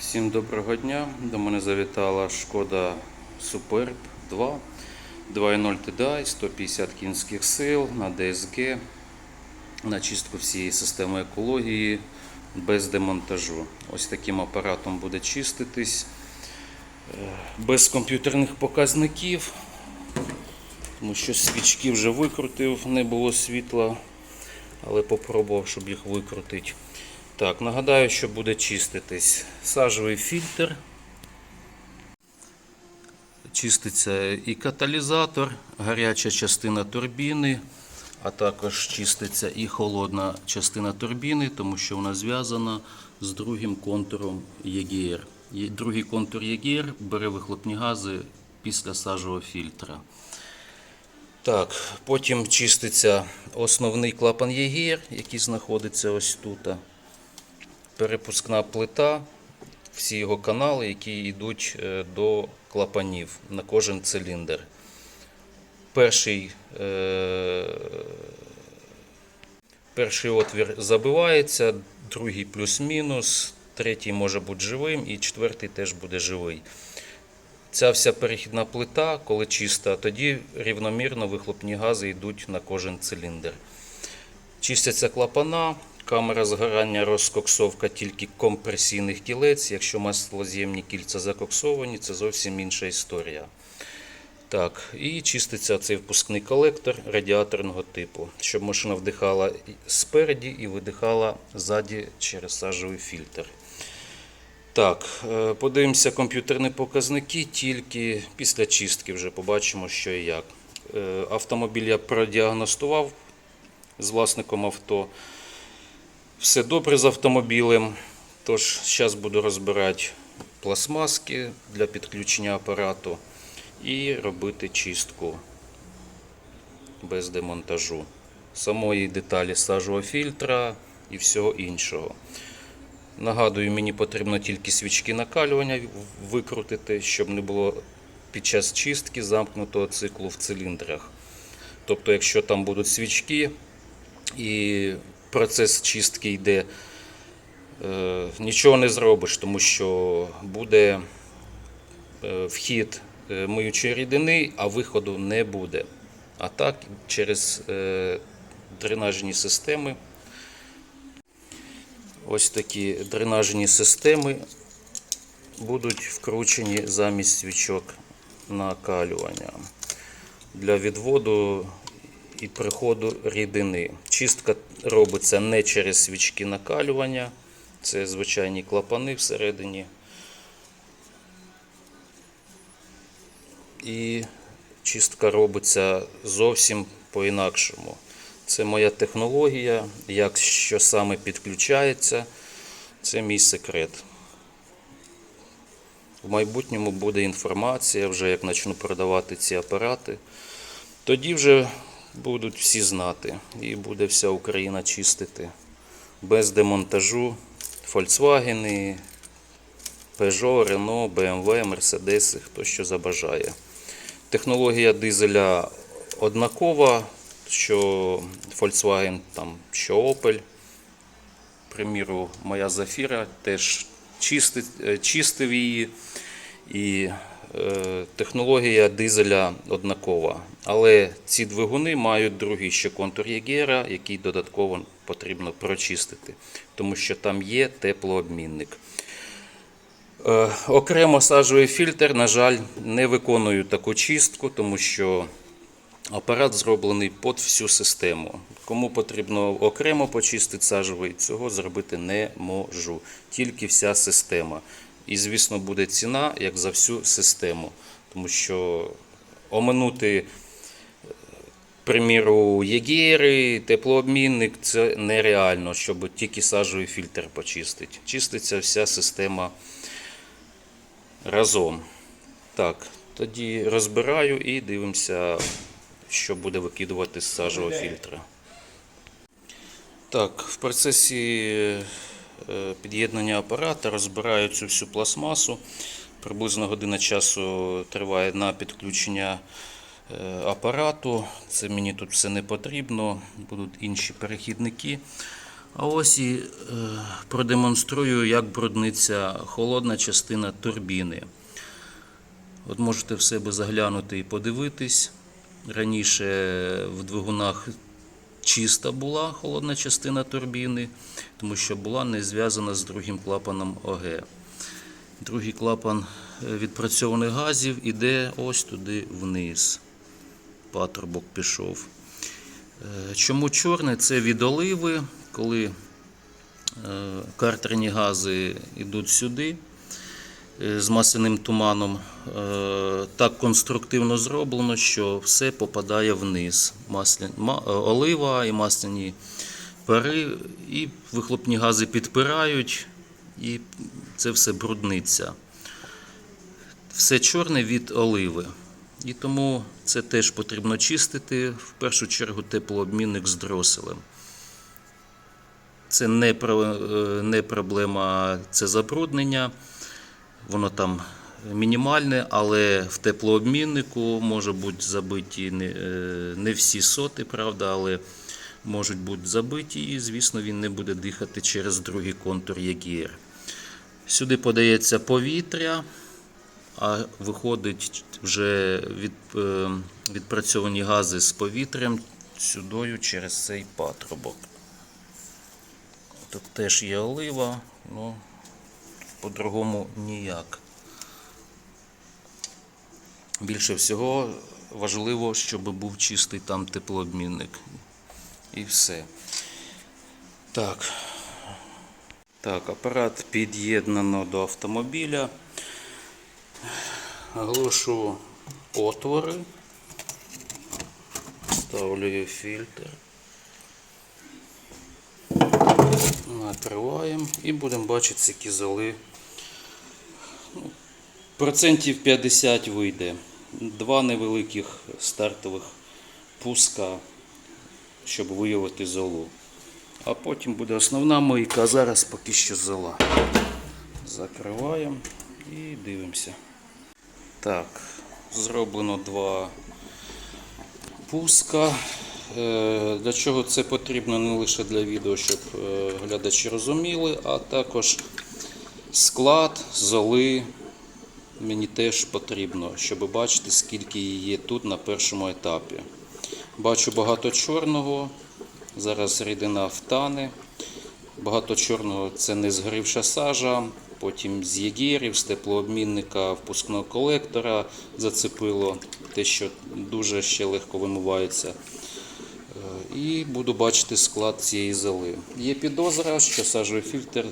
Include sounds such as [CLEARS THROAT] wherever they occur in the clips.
Всім доброго дня. До мене завітала шкода Superb 2 2.0 TDI, 150 кінських сил на DSG, на чистку всієї системи екології без демонтажу. Ось таким апаратом буде чиститись е, без комп'ютерних показників, тому що свічки вже викрутив, не було світла, але попробував, щоб їх викрутити. Так, нагадаю, що буде чиститись сажовий фільтр. Чиститься і каталізатор, гаряча частина турбіни, а також чиститься і холодна частина турбіни, тому що вона зв'язана з другим контуром EGR. Є- Другий контур EGR бере вихлопні гази після сажового фільтра. Так, потім чиститься основний клапан EGR, який знаходиться ось тут перепускна плита, всі його канали, які йдуть е, до клапанів на кожен циліндр. Перший, е, перший отвір забивається, другий плюс-мінус, третій може бути живим і четвертий теж буде живий. Ця вся перехідна плита, коли чиста, тоді рівномірно вихлопні гази йдуть на кожен циліндр. Чистяться клапана, камера згорання розкоксовка тільки компресійних кілець. Якщо маслоз'ємні кільця закоксовані, це зовсім інша історія. Так, і чиститься цей впускний колектор радіаторного типу, щоб машина вдихала спереді і видихала ззаді через сажовий фільтр. Так, е, подивимося комп'ютерні показники, тільки після чистки вже побачимо, що і як. Е, Автомобіль я продіагностував з власником авто. Все добре з автомобілем. Тож зараз буду розбирати пластмаски для підключення апарату і робити чистку без демонтажу самої деталі сажового фільтра і всього іншого. Нагадую, мені потрібно тільки свічки накалювання викрутити, щоб не було під час чистки замкнутого циклу в циліндрах. Тобто, якщо там будуть свічки і процес чистки йде, е, нічого не зробиш, тому що буде е, вхід е, миючої рідини, а виходу не буде. А так, через дренажні системи Ось такі дренажні системи будуть вкручені замість свічок накалювання для відводу і приходу рідини. Чистка робиться не через свічки накалювання, це звичайні клапани всередині. І чистка робиться зовсім по-інакшому. Це моя технологія, як що саме підключається, це мій секрет. В майбутньому буде інформація, вже як почну продавати ці апарати. Тоді вже будуть всі знати і буде вся Україна чистити без демонтажу Volkswagen, Peugeot, Renault, BMW, Mercedes, хто що забажає. Технологія дизеля однакова, що Volkswagen, там, що Opel. Приміру, моя Зафіра теж чистить, е, чистив її. І технологія дизеля однакова. Але ці двигуни мають другий ще контур Єгера, який додатково потрібно прочистити, тому що там є теплообмінник. Е, окремо сажовий фільтр, на жаль, не виконую таку чистку, тому що апарат зроблений під всю систему. Кому потрібно окремо почистити сажовий, цього зробити не можу. Тільки вся система. І, звісно, буде ціна як за всю систему. Тому що оминути, е, приміру, єгери, теплообмінник це нереально, щоб тільки сажовий фільтр почистити. Чиститься вся система разом. Так, тоді розбираю і дивимося, що буде викидувати з сажового фільтра. Так, в процесі під'єднання апарата розбираю цю всю пластмасу. Приблизно година часу триває на підключення е, апарату. Це мені тут все не потрібно. Будуть інші перехідники. А ось і е, продемонструю, як брудниться холодна частина турбіни. От можете в себе заглянути і подивитись. Раніше в двигунах чиста була холодна частина турбіни, тому що була не зв'язана з другим клапаном ОГ. Другий клапан е, відпрацьованих газів іде ось туди вниз. Патрубок пішов. Е, Чому чорне? Це від оливи, коли е, картерні гази йдуть сюди з масляним туманом. Е, Так конструктивно зроблено, що все попадає вниз. Е, Олива і масляні пари, і вихлопні гази підпирають, і це все брудниться. Все чорне від оливи. І тому це теж потрібно чистити. В першу чергу теплообмінник з дроселем. Це е, не проблема, це забруднення. Воно там мінімальне, але в теплообміннику може бути забиті не, е, не всі соти, правда, але можуть бути забиті, і, звісно, він не буде дихати через другий контур ЄГР. Сюди подається повітря, а виходить вже від, е, відпрацьовані гази з повітрям сюдою через цей патрубок. Тут теж є олива, ну по-другому ніяк. Більше всього важливо, щоб був чистий там теплообмінник. І все. Так. Так, апарат під'єднано до автомобіля. Глушу отвори. Ставлю фільтр. Накриваємо і будемо бачити, які золи. Ну, Процентів 50 вийде. Два невеликих стартових пуска, щоб виявити золу. А потім буде основна мийка, а зараз поки що зола. Закриваємо і дивимося. Так, зроблено два пуска. Е, Для чого це потрібно не лише для відео, щоб е, глядачі розуміли, а також склад, золи мені теж потрібно, щоб бачити, скільки її є тут на першому етапі. Бачу багато чорного, зараз рідина втане. Багато чорного це не згорівша сажа, потім з єгерів, з теплообмінника впускного колектора зацепило те, що дуже ще легко вимивається. І буду бачити склад цієї золи. Є підозра, що сажовий фільтр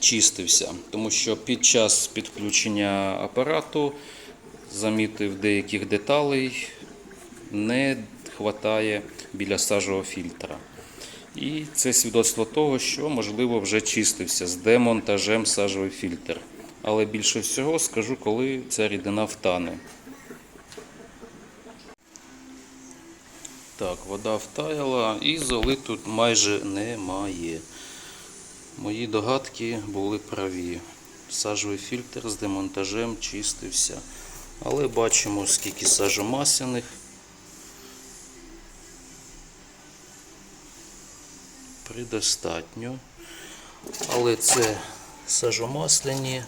чистився, тому що під час підключення апарату замітив деяких деталей, не вистачає біля сажового фільтра. І це свідоцтво того, що можливо вже чистився з демонтажем сажовий фільтр. Але більше всього скажу, коли ця рідина втане. Так, вода втаяла і золи тут майже немає. Мої догадки були праві. Сажовий фільтр з демонтажем чистився. Але бачимо, скільки сажомасляних. Предостатньо. Але це сажомасляні.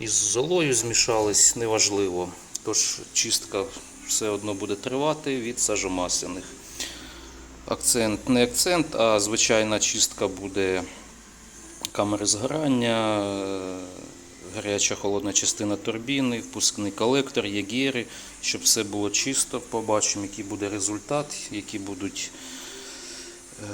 Із золою змішались, неважливо. Тож чистка все одно буде тривати від сажомасляних. Акцент не акцент, а звичайна чистка буде камери згорання, гаряча холодна частина турбіни, впускний колектор, єгери, щоб все було чисто. Побачимо, який буде результат, які будуть е,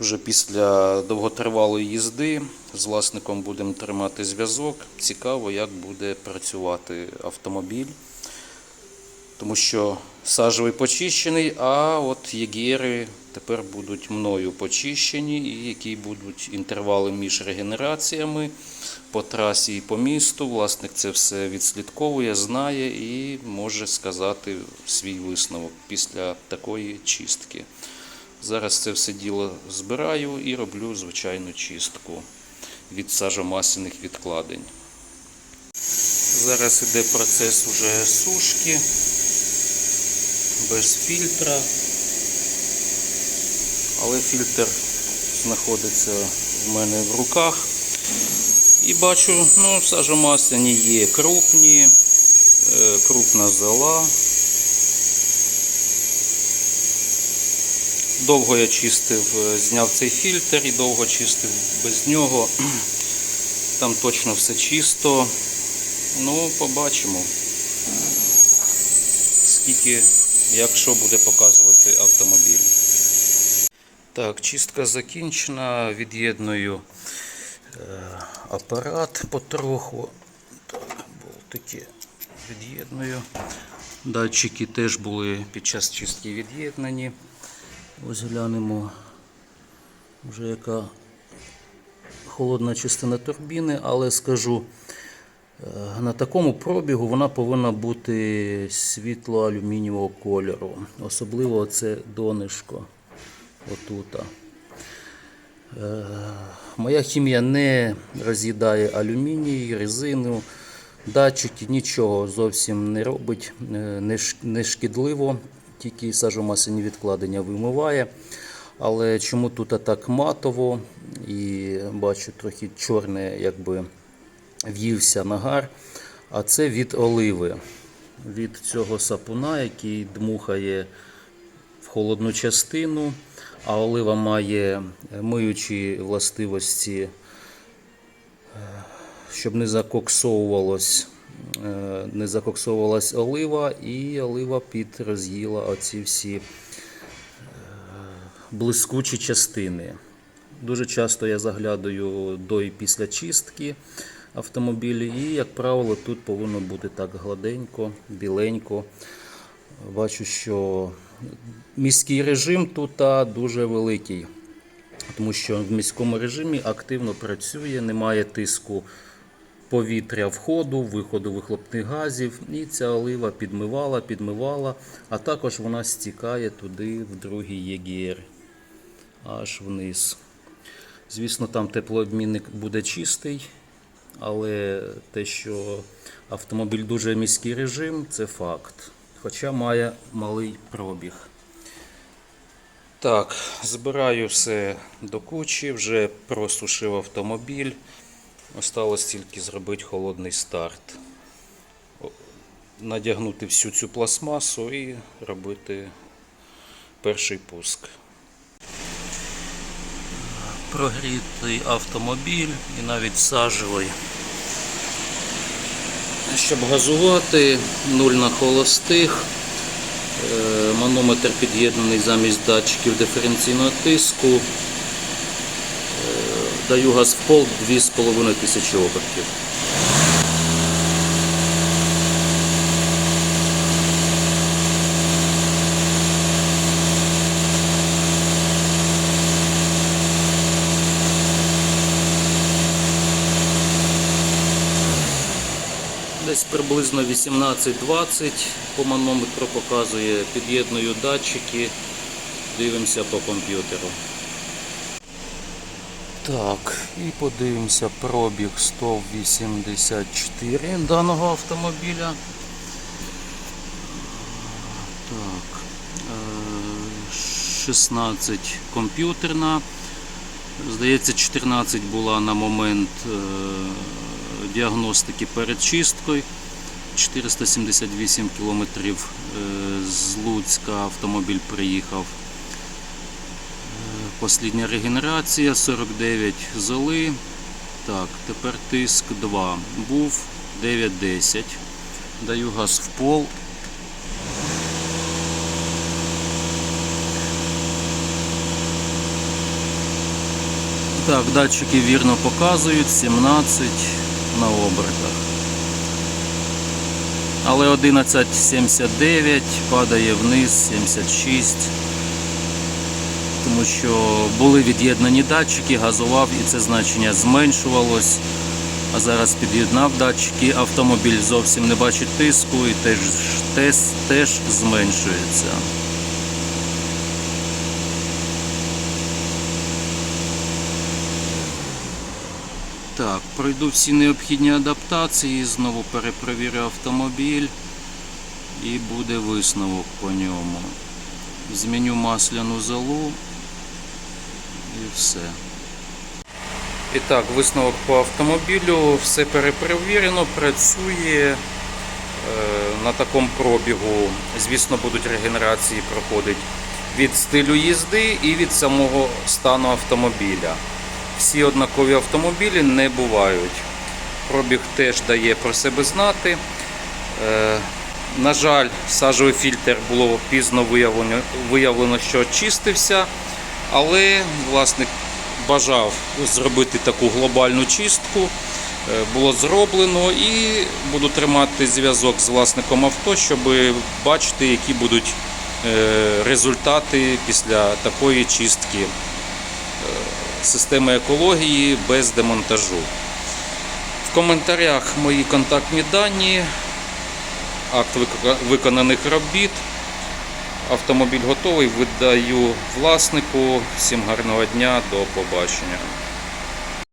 вже після довготривалої їзди. З власником будемо тримати зв'язок. Цікаво, як буде працювати автомобіль. Тому що сажевий почищений, а от єгери тепер будуть мною почищені, і які будуть інтервали між регенераціями по трасі і по місту. Власник це все відслідковує, знає і може сказати свій висновок після такої чистки. Зараз це все діло збираю і роблю звичайну чистку від сажомасляних відкладень. Зараз іде процес уже сушки без фільтра. але фільтр знаходиться в мене в руках. І бачу, ну, сажомасляні є крупні, е, крупна зола. Довго я чистив, е, зняв цей фільтр і довго чистив без нього. [CLEARS THROAT] Там точно все чисто. Ну, побачимо. Скільки, якщо буде показувати автомобіль. Так, чистка закінчена. Від'єдную е, апарат потроху. Так, болтики від'єдную. Датчики теж були під час чистки від'єднані. Ось глянемо, вже яка холодна частина турбіни, але скажу, на такому пробігу вона повинна бути світло-алюмінієвого кольору. Особливо це донишко отута. Е, Моя хімія не роз'їдає алюміній, резину, датчики, нічого зовсім не робить, е, не шкідливо, тільки сажомасляні відкладення вимиває. Але чому тут так матово і бачу трохи чорне, якби в'ївся нагар, а це від оливи, від цього сапуна, який дмухає в холодну частину, а олива має миючі властивості, е, щоб не закоксовувалось, е, не закоксовувалась олива, і олива підроз'їла оці всі е, блискучі частини. Дуже часто я заглядаю до і після чистки автомобілів, і, як правило, тут повинно бути так гладенько, біленько. Бачу, що міський режим тут дуже великий, тому що в міському режимі активно працює, немає тиску повітря входу, виходу вихлопних газів, і ця олива підмивала, підмивала, а також вона стікає туди, в другий ЄГР, аж вниз. Звісно, там теплообмінник буде чистий, але те, що автомобіль дуже міський режим, це факт. Хоча має малий пробіг. Так, збираю все до кучі, вже просушив автомобіль. Осталось тільки зробити холодний старт. Надягнути всю цю пластмасу і робити перший пуск. Прогрітий автомобіль і навіть сажевий. Щоб газувати, нуль на холостих. Е, Манометр під'єднаний замість датчиків диференційного тиску. Е, Даю газ в пол 2500 обертів. Десь приблизно 18-20 по манометру показує, під'єдную датчики, дивимося по комп'ютеру. Так, і подивимося пробіг 184 даного автомобіля. Так, е, 16 комп'ютерна. Здається, 14 була на момент е, діагностики перед чисткою. 478 кілометрів е, з Луцька автомобіль приїхав. Е, Послідня регенерація 49 золи. Так, тепер тиск 2. Був 9-10. Даю газ в пол. Так, датчики вірно показують 17 на обертах. Але 11.79 падає вниз 76. Тому що були від'єднані датчики, газував і це значення зменшувалось. А зараз під'єднав датчики, автомобіль зовсім не бачить тиску і теж, теж, теж зменшується. Так, пройду всі необхідні адаптації, знову перепровірю автомобіль і буде висновок по ньому. Зміню масляну залу І все. І так, висновок по автомобілю. Все перепровірено, працює. Е, На такому пробігу, звісно, будуть регенерації проходити від стилю їзди і від самого стану автомобіля. Всі однакові автомобілі не бувають. Пробіг теж дає про себе знати. Е, На жаль, сажовий фільтр було пізно виявлено, виявлено, що очистився, але власник бажав зробити таку глобальну чистку. Е, Було зроблено і буду тримати зв'язок з власником авто, щоб бачити, які будуть е, результати після такої чистки системи екології без демонтажу. В коментарях мої контактні дані, акт виконаних робіт. Автомобіль готовий, видаю власнику. Всім гарного дня, до побачення.